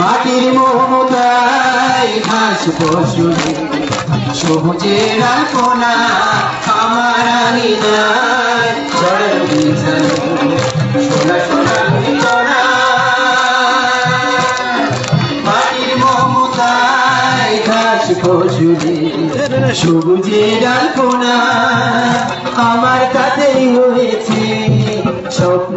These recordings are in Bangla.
মাটির মমতায় ঘাস পশুরে সবুজের কোনা আমার মাটির মমতায় ঘাস পশুরে সবুজের কোনা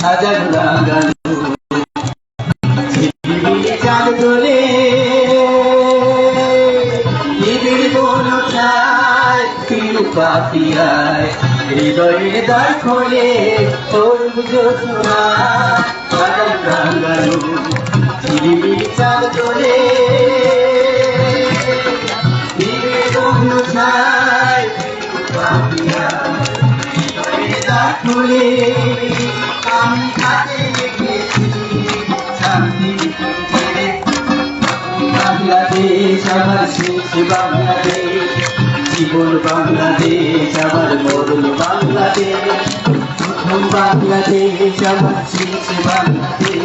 হাজার লাগানো পৃথিবীর চাঁদ দোলে নিবিড় বন ছায় কিরূপা পিয়ায় হৃদয়ের দ্বার খোলে ওর জোসনা হাজার লাগানো পৃথিবীর চাঁদ দোলে নিবিড় বন ছায় কিরূপা পিয়ায় হৃদয়ের দ্বার খোলে আমি তাকে দেখেছি বাংলাদেশ আমার শেষ বাংলাদেশ। জীবন বাংলাদেশ আমার বাংলাদেশ আমার শেষ বাংলাদেশ।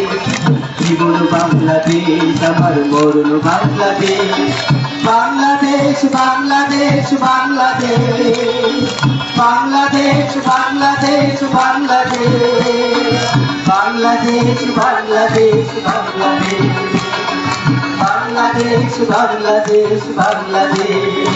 জীবন বাংলাদেশ, আমার মরণ বাংলাদেশ। বাংলাদেশ বাংলাদেশ বাংলাদেশ। বাংলাদেশ বাংলাদেশ বাংলাদেশ। বাংলাদেশ বাংলাদেশ বাংলাদেশ। বাংলাদেশ বাংলাদেশ বাংলাদেশ।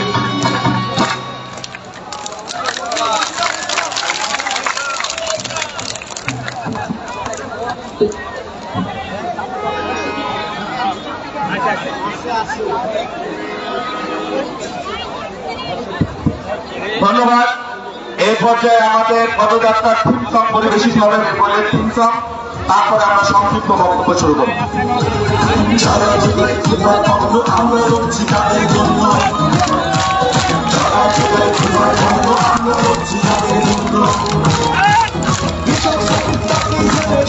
এই পর্যায়ে আমাদের পদযাত্রার থিম সং পরিবেশিত হবে বলে থিম সং তারপরে আমরা সংক্ষিপ্ত বক্তব্য শুরু করব। জন্য?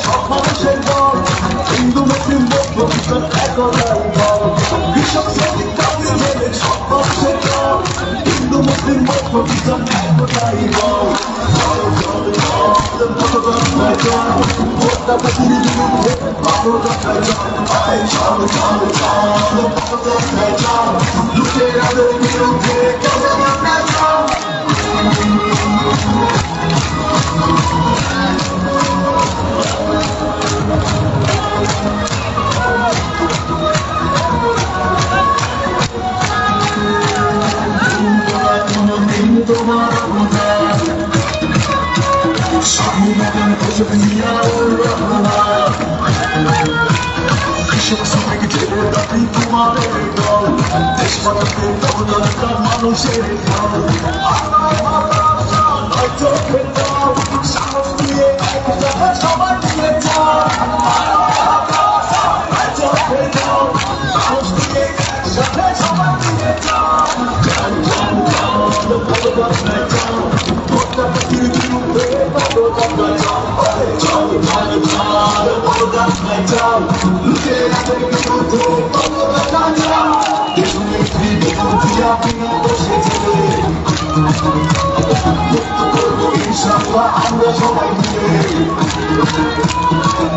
সব মানুষের দল। হিন্দু, মুসলিম không dám lại một tay vào đừng có cho con phải cho một ta phải đi đi hết bao nhiêu con phải cho phải cho cho cho đừng có cho con phải cho lúc thế nào đời mình thế cho con phải cho Thank you. কৃষক শ্রমিক জেলে দাবি তোমাদের দল দেশ মাতাকে দৌলতটা মানুষের দল সাহস আমরা সবাই মিলে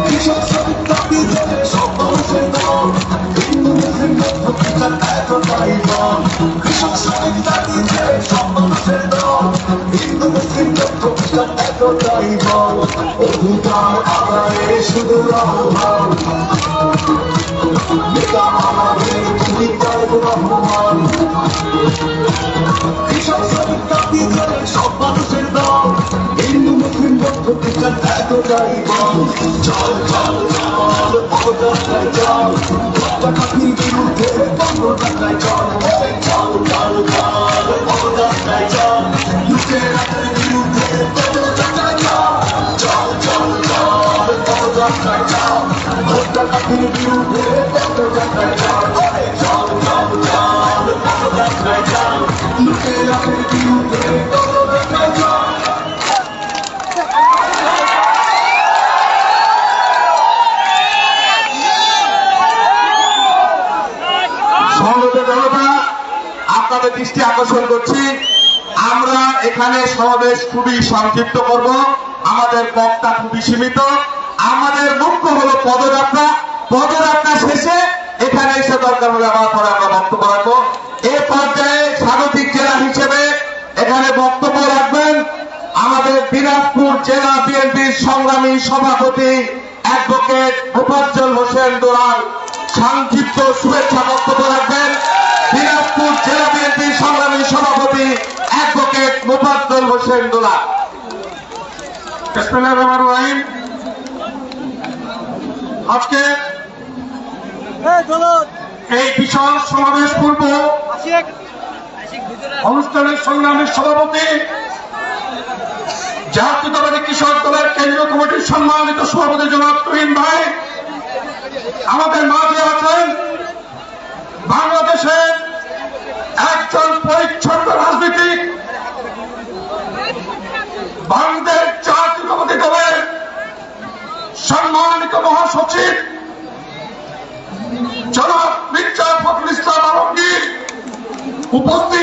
কৃষক শ্রমিক তাঁতি জলে সব মানুষের দাম হিন্দু মুসলিম লক্ষ্য বিচার এতটাই দাম কৃষক শ্রমিক তাঁতি জলে সব মানুষের দাম হিন্দু মুসলিম লক্ষ্য বিচার এতটাই দাম অধিকার আদায়ে শুধু আহ্বান Yeah. জনতা, আপনাদের দৃষ্টি আকর্ষণ করছি। আমরা এখানে সমাবেশ খুবই সংক্ষিপ্ত করব। আমাদের বক্তা খুবই সীমিত। আমাদের মুখ্য হলো পদযাত্রা। পদযাত্রা শেষে এখানে এসে দরকার হলে আমার পরে আমরা বক্তব্য রাখব। এ পর্যায়ে স্বাগতিক জেলা হিসেবে এখানে বক্তব্য রাখবেন আমাদের দিনাজপুর জেলা বিএনপির সংগ্রামী সভাপতি অ্যাডভোকেট মুফাজ্জল হোসেন দোলাল। সংক্ষিপ্ত শুভেচ্ছা বক্তব্য রাখবেন। দিনাজপুর জেলা বিএনপির সংগ্রামী সভাপতি অ্যাডভোকেট মুফাজ্জল হোসেন রহিম। আজকে এই বিশাল সমাবেশ পূর্ব অনুষ্ঠানের সংগ্রামের সভাপতি জাতীয়তাবাদী কৃষক দলের কেন্দ্রীয় কমিটির সম্মানিত সভাপতি জনাব তুহিন ভাই। আমাদের মাঝে আছেন বাংলাদেশের একজন পরিচ্ছন্ন রাজনীতিক বাংলাদেশ জাতীয়তাবাদী দলের সম্মানিত মহাসচিব জনাব মির্জা ফখরুল ইসলাম আলমগীর উপস্থিত